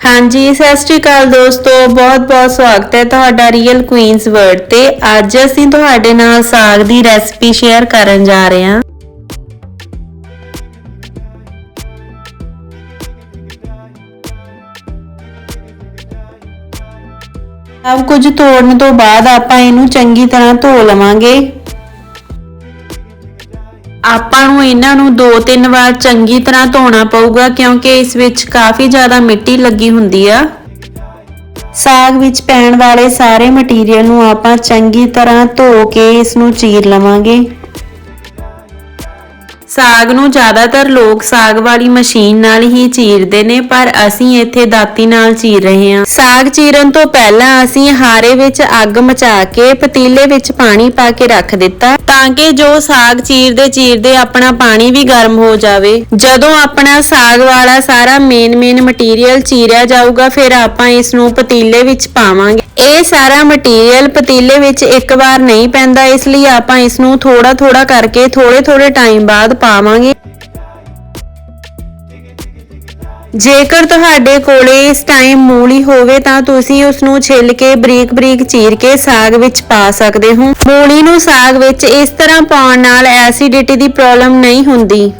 ਹਾਂਜੀ, ਸਤਿ ਸ਼੍ਰੀ ਅਕਾਲ ਦੋਸਤੋ ਬਹੁਤ-ਬਹੁਤ ਸਵਾਗਤ ਹੈ ਤੁਹਾਡਾ ਰੀਅਲ ਕੁਈਨਸ ਵਰਡ ਤੇ। ਅੱਜ ਅਸੀਂ ਤੁਹਾਡੇ ਨਾਲ ਸਾਗ ਦੀ ਰੈਸਪੀ ਸ਼ੇਅਰ ਕਰਨ ਜਾ ਰਹੇ ਹਾਂ। ਸਭ ਕੁਝ ਤੋੜਨ ਤੋਂ ਬਾਅਦ ਆਪਾਂ ਇਹਨੂੰ ਚੰਗੀ ਤਰ੍ਹਾਂ ਧੋ ਲਵਾਂਗੇ। ਆਪਾਂ ਨੂੰ ਇਹਨਾਂ ਨੂੰ ਦੋ ਤਿੰਨ ਵਾਰ ਚੰਗੀ ਤਰ੍ਹਾਂ ਧੋਣਾ ਪਊਗਾ ਕਿਉਂਕਿ ਇਸ ਵਿੱਚ ਕਾਫੀ ਜ਼ਿਆਦਾ ਮਿੱਟੀ ਲੱਗੀ ਹੁੰਦੀ ਆ। ਸਾਗ ਵਿੱਚ ਪੈਣ ਵਾਲੇ ਸਾਰੇ ਮਟੀਰੀਅਲ ਨੂੰ ਆਪਾਂ ਚੰਗੀ ਤਰ੍ਹਾਂ ਧੋ ਕੇ ਇਸ ਨੂੰ ਚੀਰ ਲਵਾਂਗੇ। ਸਾਗ ਨੂੰ ਜ਼ਿਆਦਾਤਰ ਲੋਕ ਸਾਗ ਵਾਲੀ ਮਸ਼ੀਨ ਨਾਲ ਹੀ ਚੀਰਦੇ ਨੇ, ਪਰ ਅਸੀਂ ਇੱਥੇ ਦਾਤੀ ਨਾਲ ਚੀਰ ਰਹੇ ਹਾਂ। ਸਾਗ ਚੀਰਨ ਤੋਂ ਪਹਿਲਾਂ ਅਸੀਂ ਹਾਰੇ ਵਿੱਚ ਅੱਗ ਮਚਾ ਕੇ ਪਤੀਲੇ ਵਿੱਚ ਪਾਣੀ ਪਾ ਕੇ ਰੱਖ ਦਿੱਤਾ, ਤਾਂ ਕਿ ਜੋ ਸਾਗ ਚੀਰਦੇ ਚੀਰਦੇ ਆਪਣਾ ਪਾਣੀ ਵੀ ਗਰਮ ਹੋ ਜਾਵੇ। ਜਦੋਂ ਆਪਣਾ ਸਾਗ ਵਾਲਾ ਸਾਰਾ ਮੇਨ ਮੇਨ ਮਟੀਰੀਅਲ ਚੀਰਿਆ ਜਾਊਗਾ, ਫਿਰ ਆਪਾਂ ਇਸ ਨੂੰ ਪਤੀਲੇ ਵਿੱਚ ਪਾਵਾਂਗੇ। ਇਹ ਸਾਰਾ ਮਟੀਰੀਅਲ ਪਤੀਲੇ ਵਿੱਚ ਇੱਕ ਵਾਰ ਨਹੀਂ ਪੈਂਦਾ, ਇਸ ਲਈ ਆਪਾਂ ਇਸ ਨੂੰ ਥੋੜਾ ਥੋੜਾ ਕਰਕੇ ਥੋੜੇ ਥੋੜੇ ਟਾਈਮ ਬਾਅਦ ਪਾਵਾਂਗੇ। ਜੇਕਰ ਤੁਹਾਡੇ ਕੋਲੇ ਇਸ ਟਾਈਮ ਮੂਲੀ ਹੋਵੇ ਤਾਂ ਤੁਸੀਂ ਉਸ ਨੂੰ ਛਿੱਲ ਕੇ, ਬਰੀਕ-ਬਰੀਕ ਚੀਰ ਕੇ ਸਾਗ ਵਿੱਚ ਪਾ ਸਕਦੇ ਹੋ। ਮੂਲੀ ਨੂੰ ਸਾਗ ਵਿੱਚ ਇਸ ਤਰ੍ਹਾਂ ਪਾਉਣ ਨਾਲ ਐਸਿਡਿਟੀ ਦੀ ਪ੍ਰੋਬਲਮ ਨਹੀਂ ਹੁੰਦੀ।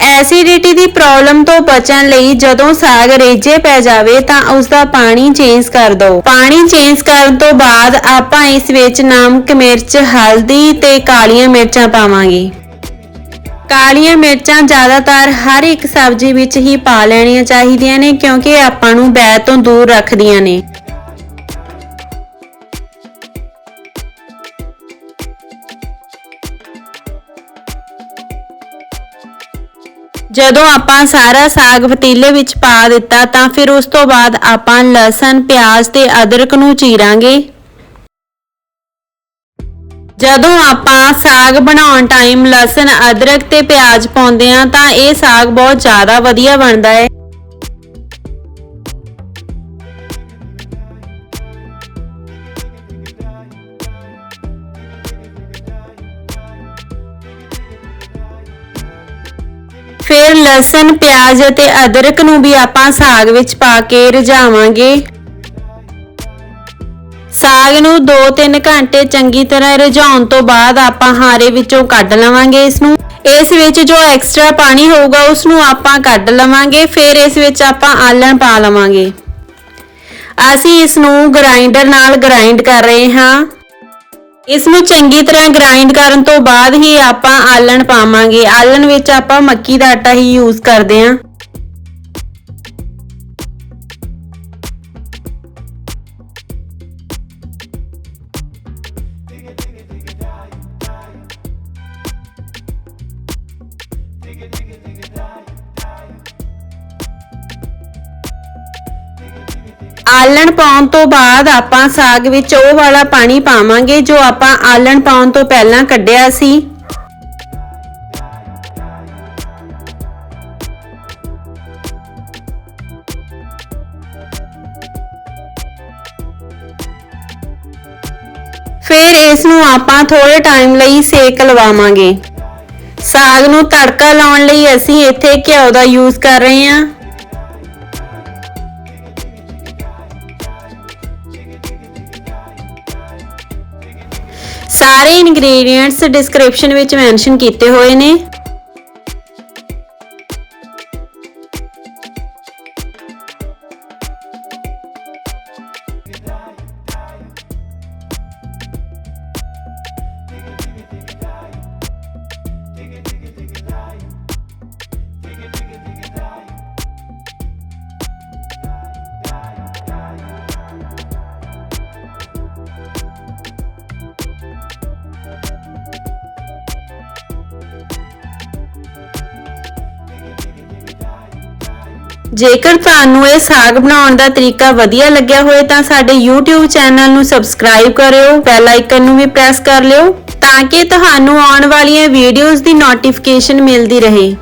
ਐਸਿਡਿਟੀ ਦੀ ਪ੍ਰੋਬਲਮ ਤੋਂ ਬਚਣ ਲਈ ਜਦੋਂ ਸਾਗ ਰੇਜੇ ਪੈ ਜਾਵੇ ਤਾਂ ਉਸ ਦਾ ਪਾਣੀ ਚੇਂਜ ਕਰ ਦਿਓ। ਪਾਣੀ ਚੇਂਜ ਕਰਨ ਤੋਂ ਬਾਅਦ ਆਪਾਂ ਇਸ ਵਿੱਚ ਨਮਕ, ਮਿਰਚ, ਹਲਦੀ ਤੇ ਕਾਲੀਆਂ ਮਿਰਚਾਂ ਪਾਵਾਂਗੇ। ਕਾਲੀਆਂ ਮਿਰਚਾਂ ਜ਼ਿਆਦਾਤਰ ਹਰ ਇੱਕ ਸਬਜ਼ੀ ਵਿੱਚ ਹੀ ਪਾ ਲੈਣੀਆਂ ਚਾਹੀਦੀਆਂ ਨੇ ਕਿਉਂਕਿ ਇਹ ਆਪਾਂ ਨੂੰ ਬੈ ਤੋਂ ਦੂਰ ਰੱਖਦੀਆਂ ਨੇ। ਜਦੋਂ ਆਪਾਂ ਸਾਰਾ ਸਾਗ ਪਤੀਲੇ ਵਿੱਚ ਪਾ ਦਿੱਤਾ ਤਾਂ ਫਿਰ ਉਸ ਤੋਂ ਬਾਅਦ ਆਪਾਂ ਲਸਣ, ਪਿਆਜ਼ ਤੇ ਅਦਰਕ ਨੂੰ ਚੀਰਾਂਗੇ। ਜਦੋਂ ਆਪਾਂ ਸਾਗ ਬਣਾਉਣ ਟਾਈਮ ਲਸਣ, ਅਦਰਕ ਤੇ ਪਿਆਜ਼ ਪਾਉਂਦੇ ਆ ਤਾਂ ਇਹ ਸਾਗ ਬਹੁਤ ਜ਼ਿਆਦਾ ਵਧੀਆ ਬਣਦਾ ਹੈ। ਫਿਰ ਲਸਣ, ਪਿਆਜ਼ ਅਤੇ ਅਦਰਕ ਨੂੰ ਵੀ ਆਪਾਂ ਸਾਗ ਵਿੱਚ ਪਾ ਕੇ ਰਝਾਵਾਂਗੇ ਸਾਗ ਨੂੰ 2-3 ਘੰਟੇ ਚੰਗੀ ਤਰ੍ਹਾਂ ਰਿਝਾਉਣ ਤੋਂ ਬਾਅਦ ਆਪਾਂ ਹਾਰੇ ਵਿੱਚੋਂ ਕੱਢ ਲਵਾਂਗੇ ਇਸ ਨੂੰ ਇਸ ਵਿੱਚ ਜੋ ਐਕਸਟਰਾ ਪਾਣੀ ਹੋਊਗਾ ਉਸ ਨੂੰ ਆਪਾਂ ਕੱਢ ਲਵਾਂਗੇ, ਫਿਰ ਇਸ ਵਿੱਚ ਆਪਾਂ ਆਲਣ ਪਾ ਲਵਾਂਗੇ। ਅਸੀਂ ਇਸ ਨੂੰ ਗ੍ਰਾਈਂਡਰ ਨਾਲ ਗ੍ਰਾਈਂਡ ਕਰ ਰਹੇ ਹਾਂ। ਇਸ ਨੂੰ ਚੰਗੀ ਤਰ੍ਹਾਂ ਗ੍ਰਾਈਂਡ ਕਰਨ ਤੋਂ ਬਾਅਦ ਹੀ ਆਪਾਂ ਆਲਣ ਪਾਵਾਂਗੇ। ਆਲਣ ਵਿੱਚ ਆਪਾਂ ਮੱਕੀ ਦਾ ਆਟਾ ਹੀ ਯੂਜ਼ ਕਰਦੇ ਹਾਂ। ਆਲਣ ਪਾਉਣ ਤੋਂ ਬਾਅਦ ਆਪਾਂ ਸਾਗ ਵਿੱਚ ਉਹ ਵਾਲਾ ਪਾਣੀ ਪਾਵਾਂਗੇ ਜੋ ਆਪਾਂ ਆਲਣ ਪਾਉਣ ਤੋਂ ਪਹਿਲਾਂ ਕੱਢਿਆ ਸੀ। ਫਿਰ ਇਸ ਨੂੰ ਆਪਾਂ ਥੋੜੇ ਟਾਈਮ ਲਈ ਸੇਕ ਲਵਾਵਾਂਗੇ। ਸਾਗ ਨੂੰ ਤੜਕਾ ਲਾਉਣ ਲਈ ਅਸੀਂ ਇੱਥੇ ਘਿਓ ਦਾ ਯੂਜ਼ ਕਰ ਰਹੇ ਹਾਂ। ਸਾਰੇ ਇਨਗਰੀਡੀਅੰਟਸ ਡਿਸਕ੍ਰਿਪਸ਼ਨ ਵਿੱਚ ਮੈਂਸ਼ਨ ਕੀਤੇ ਹੋਏ ਨੇ। ਜੇਕਰ ਤੁਹਾਨੂੰ ਇਹ ਸਾਗ ਬਣਾਉਣ ਦਾ ਤਰੀਕਾ ਵਧੀਆ ਲੱਗਿਆ ਹੋਵੇ ਤਾਂ ਸਾਡੇ YouTube ਚੈਨਲ ਨੂੰ ਸਬਸਕ੍ਰਾਈਬ ਕਰਿਓ ਬੈਲ ਆਈਕਨ ਨੂੰ ਵੀ ਪ੍ਰੈਸ ਕਰ ਲਿਓ, ਤਾਂ ਕਿ ਤੁਹਾਨੂੰ ਆਉਣ ਵਾਲੀਆਂ ਵੀਡੀਓਜ਼ ਦੀ ਨੋਟੀਫਿਕੇਸ਼ਨ ਮਿਲਦੀ ਰਹੇ।